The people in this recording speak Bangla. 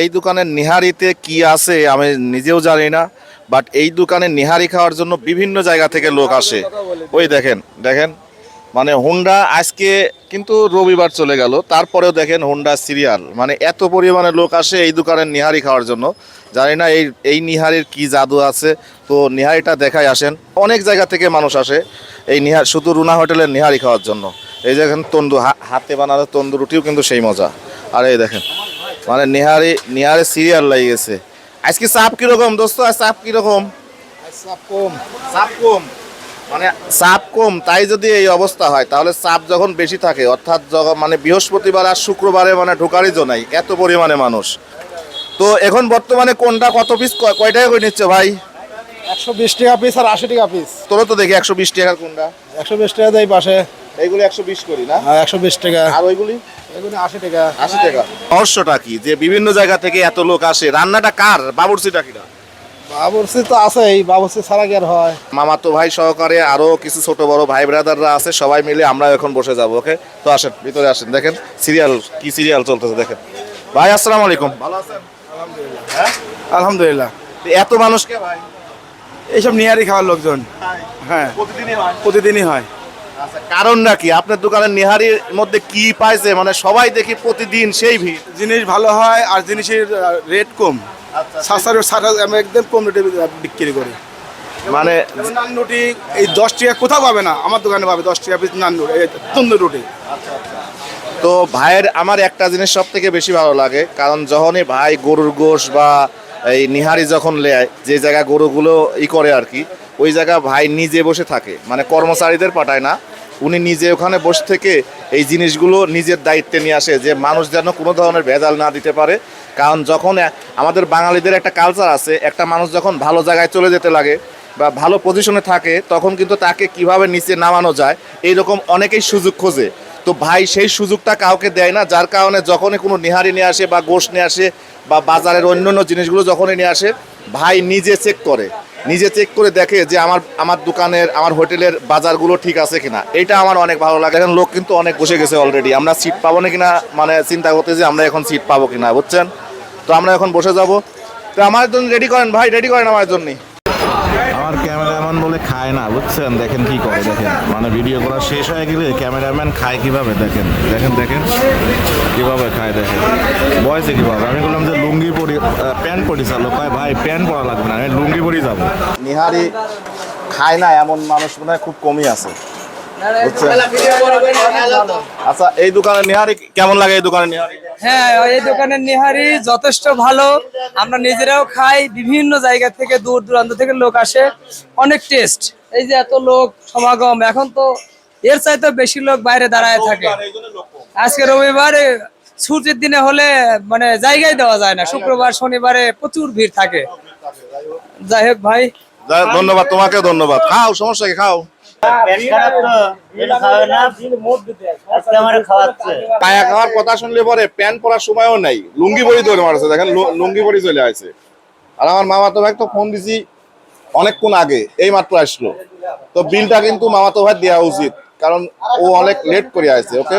এই দোকানের নিহারিতে কি আছে আমি নিজেও জানি না বাট এই দোকানে নিহারি খাওয়ার জন্য বিভিন্ন জায়গা থেকে লোক আসে। ওই দেখেন দেখেন মানে হোন্ডা আজকে কিন্তু রবিবার চলে গেল, তারপরেও দেখেন হোন্ডা সিরিয়াল মানে এত পরিমাণে লোক আসে এই দোকানের নিহারি খাওয়ার জন্য। জানি না এই এই নিহারির কি জাদু আছে, তো নিহারিটা দেখাই আসেন। অনেক জায়গা থেকে মানুষ আসে এই নিহার শুধু রুনা হোটেলের নিহারি খাওয়ার জন্য। এই দেখেন তন্দু হাতে বানানো তন্দু রুটিও কিন্তু সেই মজা। আর এই দেখেন মানে নিহারি নিহারে সিরিয়াল লাগিয়ে গেছে আজকে চাপ কীরকম দোস্ত? আজ চাপ কীরকম? চাপ কম চাপ কম। মানে চাপ কম তাই যদি এই অবস্থা হয় তাহলে চাপ যখন বেশি থাকে অর্থাৎ যখন মানে বৃহস্পতিবার আর শুক্রবারে মানে ঢোকারই জো নাই এত পরিমাণে মানুষ। তো এখন বর্তমানে কোনটা কত পিস কয় টাকা করে নিচ্ছে ভাই? একশো বিশ টাকা পিস আর আশি টাকা পিস তোরও তো দেখি একশো বিশ টাকার কোনটা। একশো বিশ টাকা দেয় পাশে। এইগুলি একশো বিশ করি না? আর একশো বিশ টাকা। আর ওইগুলি? এগুলো আশি টাকা। আশি টাকা। রহস্যটা কি? যে বিভিন্ন জায়গা থেকে এত লোক আসে রান্নাটা কার? বাবুরচিটা কিনা? বাবুরসি তো আছেই বাবুরসি ছাড়া কি আর হয়? মামাতো ভাই সহকারে আরও কিছু ছোট বড় ভাই ব্রাদাররা আছে সবাই মিলে আমরা এখন বসে যাব ওকে? তো আসেন ভিতরে আসেন দেখেন সিরিয়াল কি সিরিয়াল চলতেছে দেখেন। ভাই আসসালামু আলাইকুম। ভালো আছেন? হ্যাঁ আলহামদুলিল্লাহ। তো এত মানুষকে ভাই? এইসব নিয়ারি খাওয়ার লোকজন। হ্যাঁ। প্রতিদিনই হয়। প্রতিদিনই হয়। আচ্ছা কারণটা কি? আপনার দোকানের নিহারির মধ্যে কি পাইছে? মানে সবাই দেখি প্রতিদিন সেই ভিড়। জিনিস ভালো হয় আর জিনিসের রেট কম। আচ্ছা সাতশো সাত আমি একদম কম রেটে বিক্রি করি। মানে নান রুটি এই দশ টাকা কোথাও পাবে না। আমার দোকানে পাবে দশ টাকা পিস নান রুটি তন্দুর রুটি। তো ভাইয়ের আমার একটা জিনিস সব থেকে বেশি ভালো লাগে কারণ যখনই ভাই গরুর গোশ বা এই নিহারি যখন লেয় যে জায়গা গরুগুলো ই করে আর কি ওই জায়গা ভাই নিজে বসে থাকে। মানে কর্মচারীদের পাঠায় না। উনি নিজে ওখানে বসে থেকে এই জিনিসগুলো নিজের দায়িত্বে নিয়ে আসে যে মানুষ যেন কোনো ধরনের ভেজাল না দিতে পারে। কারণ যখন আমাদের বাঙালিদের একটা কালচার আছে, একটা মানুষ যখন ভালো জায়গায় চলে যেতে লাগে বা ভালো পজিশনে থাকে, তখন কিন্তু তাকে কীভাবে নিচে নামানো যায় এই রকম অনেকেই সুযোগ খোঁজে। তো ভাই সেই সুযোগটা কাউকে দেয় না, যার কারণে যখনই কোনো নিহারি নিয়ে আসে বা গোশ নিয়ে আসে বা বাজারের অন্য অন্য জিনিসগুলো যখনই নিয়ে আসে, ভাই নিজে চেক করে। নিজে চেক করে দেখে যে আমার আমার দোকানের, আমার হোটেলের বাজারগুলো ঠিক আছে কিনা। এটা আমার অনেক ভালো লাগে। এখন লোক কিন্তু অনেক বসে গেছে অলরেডি আমরা সিট পাবো না কিনা মানে চিন্তা করতে যে আমরা এখন সিট পাবো কিনা, বুঝছেন? তো আমরা এখন বসে যাব। তো আমার জন্য রেডি করেন ভাই রেডি করেন আমার জন্য আমার বলে খায় না, বুঝছেন? দেখেন কি করে, দেখেন। মানে ভিডিও করা শেষ হয়ে গেলে ক্যামেরাম্যান খায় কীভাবে, দেখেন? দেখেন দেখেন। কীভাবে খায়, দেখেন। বয়সে কীভাবে? আমি বললাম যে লুঙ্গি পরি প্যান্ট পরি চালো। কয়, ভাই, প্যান্ট পরা লাগবে না, আমি লুঙ্গি পরি যাব। নিহারি খায় না, এমন মানুষ মনে হয় খুব কমই আছে। আচ্ছা এই দোকানের নিহারি কেমন লাগে এই দোকানের নিহারি? হ্যাঁ এই দোকানের নিহারি যথেষ্ট ভালো। আমরা নিজেরাও খাই বিভিন্ন জায়গা থেকে দূর দূরান্ত থেকে লোক আসে। অনেক টেস্ট এই যে এত লোক সমাগম এখন তো এর চাইতে বেশি লোক বাইরে দাঁড়ায় থাকে। আজকে রবিবারে ছুটির দিনে হলে মানে জায়গায় দেওয়া যায় না। শুক্রবার শনিবারে প্রচুর ভিড় থাকে। যাই হোক ভাই। ধন্যবাদ তোমাকেও ধন্যবাদ। খাও সমস্যা কি খাও? তো আমার পায়া খাওয়ার কথা শুনলে পরে প্যান্ট পরার সময়ও নাই লুঙ্গি পরি ধরে মারছে দেখেন লুঙ্গি পরি চলে আসছে আর আমার মামাতো ভাই তো ফোন দিছি অনেকক্ষণ আগে এই মাত্র আসলো। তো বিলটা কিন্তু মামাতো ভাই দেওয়া উচিত কারণ ও অনেক লেট করে আসছে ওকে